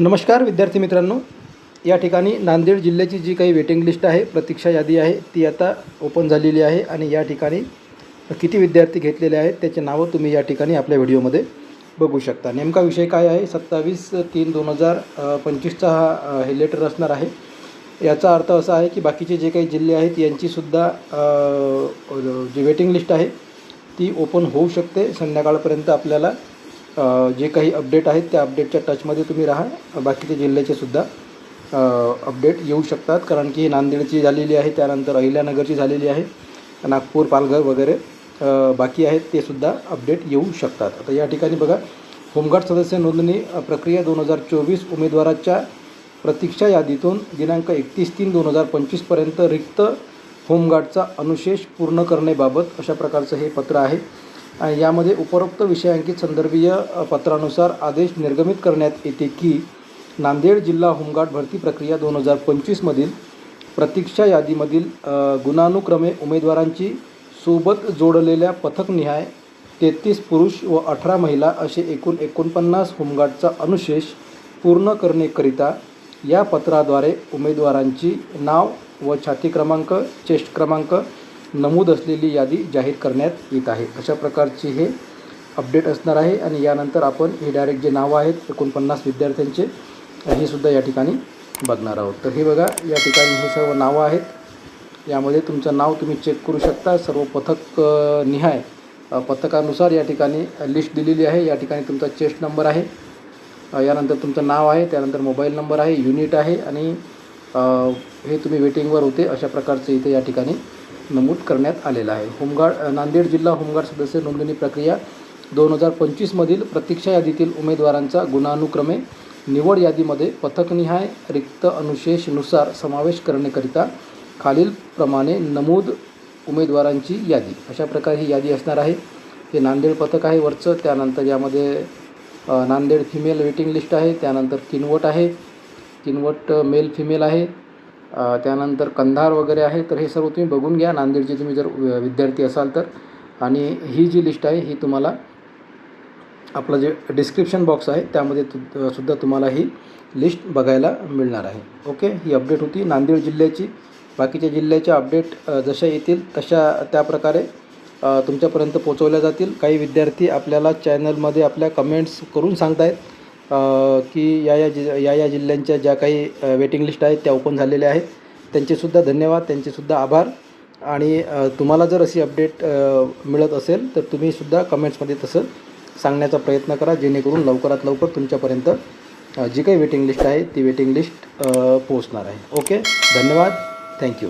नमस्कार विद्यार्थी मित्रांनो. या ठिकाणी नांदेड जिल्ह्याची जी काही वेटिंग लिस्ट आहे प्रतीक्षा यादी आहे ती आता ओपन झालेली आहे आणि या ठिकाणी किती विद्यार्थी घेतलेले आहेत त्याचे नावं तुम्ही या ठिकाणी आपल्या व्हिडिओमध्ये बघू शकता. नेमका विषय काय आहे? सत्तावीस तीन दोन हजार पंचवीसचा हा हे लेटर असणार आहे. याचा अर्थ असा आहे की बाकीचे जे काही जिल्हे आहेत यांचीसुद्धा जी वेटिंग लिस्ट आहे ती ओपन होऊ शकते. संध्याकाळपर्यंत आपल्याला जे काही अपडेट आहेत त्या अपडेटच्या टचमध्ये तुम्ही राहा. बाकीच्या जिल्ह्याचे सुद्धा अपडेट येऊ शकतात. कारण की नांदेडची झालेली आहे त्यानंतर अहिल्यानगरची झालेली आहे नागपूर पालघर वगैरे बाकी आहेत ते सुद्धा अपडेट येऊ शकतात. आता या ठिकाणी बघा होमगार्ड सदस्य नोंदणी प्रक्रिया दोन हजार चोवीस उमेदवाराच्या प्रतीक्षा यादीतून दिनांक एकतीस तीन दोन हजार पंचवीसपर्यंत रिक्त होमगार्डचा अनुशेष पूर्ण करण्याबाबत अशा प्रकारचं हे पत्र आहे. यामध्ये उपरोक्त विषयांकित संदर्भीय पत्रानुसार आदेश निर्गमित करण्यात येते की नांदेड जिल्हा होमगार्ड भरती प्रक्रिया दोन हजार पंचवीसमधील प्रतीक्षा यादीमधील गुणानुक्रमे उमेदवारांची सोबत जोडलेल्या पथकनिहाय तेहतीस पुरुष व अठरा महिला असे एकूण एकोणपन्नास होमगार्डचा अनुशेष पूर्ण करणेकरिता या पत्राद्वारे उमेदवारांची नाव व छाती क्रमांक चेस्ट क्रमांक नमूद असलेली यादी जाहीर करण्यात येत आहे. अशा प्रकारची हे अपडेट असणार आहे आणि यानंतर आपण हे डायरेक्ट जे नावं आहेत एकोणपन्नास विद्यार्थ्यांचे हे सुद्धा या ठिकाणी बघणार आहोत. तर हे बघा या ठिकाणी हे सर्व नावं आहेत. यामध्ये तुमचं नाव तुम्ही चेक करू शकता. सर्व पथक निहाय पथकानुसार या ठिकाणी लिस्ट दिलेली आहे. या ठिकाणी तुमचा चेस्ट नंबर आहे. यानंतर तुमचं नाव आहे. त्यानंतर मोबाईल नंबर आहे. युनिट आहे. आणि हे तुम्ही वेटिंगवर होते. अशा प्रकारचे इथे या ठिकाणी नमूद करण्यात आलेला आहे. होमगार्ड नांदेड जिल्हा होमगार्ड सदस्य नोंदणी प्रक्रिया दोन हजार पंचवीसमधील प्रतीक्षा यादीतील उमेदवारांचा गुणानुक्रमे निवड यादीमध्ये पथकनिहाय रिक्त अनुशेषनुसार समावेश करण्याकरिता खालीलप्रमाणे नमूद उमेदवारांची यादी. अशा प्रकारे ही यादी असणार आहे. हे नांदेड पथक आहे वरचं. त्यानंतर यामध्ये नांदेड फिमेल वेटिंग लिस्ट आहे. त्यानंतर किनवट आहे. किनवट मेल फिमेल आहे. त्यानंतर कंधार वगैरे आहे तर हे सर्व तुम्ही बघून घ्या. नांदेडचे तुम्ही जर विद्यार्थी असाल तर. आणि ही जी लिस्ट आहे ही तुम्हाला आपलं जे डिस्क्रिप्शन बॉक्स आहे त्यामध्ये तु सुद्धा तुम्हाला ही लिस्ट बघायला मिळणार आहे. ओके? ही अपडेट होती. नांदेड जिल्ह्याची. बाकीच्या जिल्ह्याच्या अपडेट जशा येतील तशा त्या प्रकारे तुमच्यापर्यंत पोचवल्या जातील. काही विद्यार्थी आपल्याला चॅनलमध्ये आपल्या कमेंट्स करून सांगतायत. की या या जि या या जिल्ह्यांच्या ज्या काही वेटिंग लिस्ट आहेत त्या ओपन झालेल्या आहेत. त्यांचेसुद्धा धन्यवाद त्यांचेसुद्धा आभार. आणि तुम्हाला जर अशी अपडेट मिळत असेल तर तुम्हीसुद्धा कमेंट्समध्ये तसं सांगण्याचा प्रयत्न करा जेणेकरून लवकरात लवकर तुमच्यापर्यंत जी काही वेटिंग लिस्ट आहे ती वेटिंग लिस्ट पोहोचणार आहे. ओके धन्यवाद. थँक्यू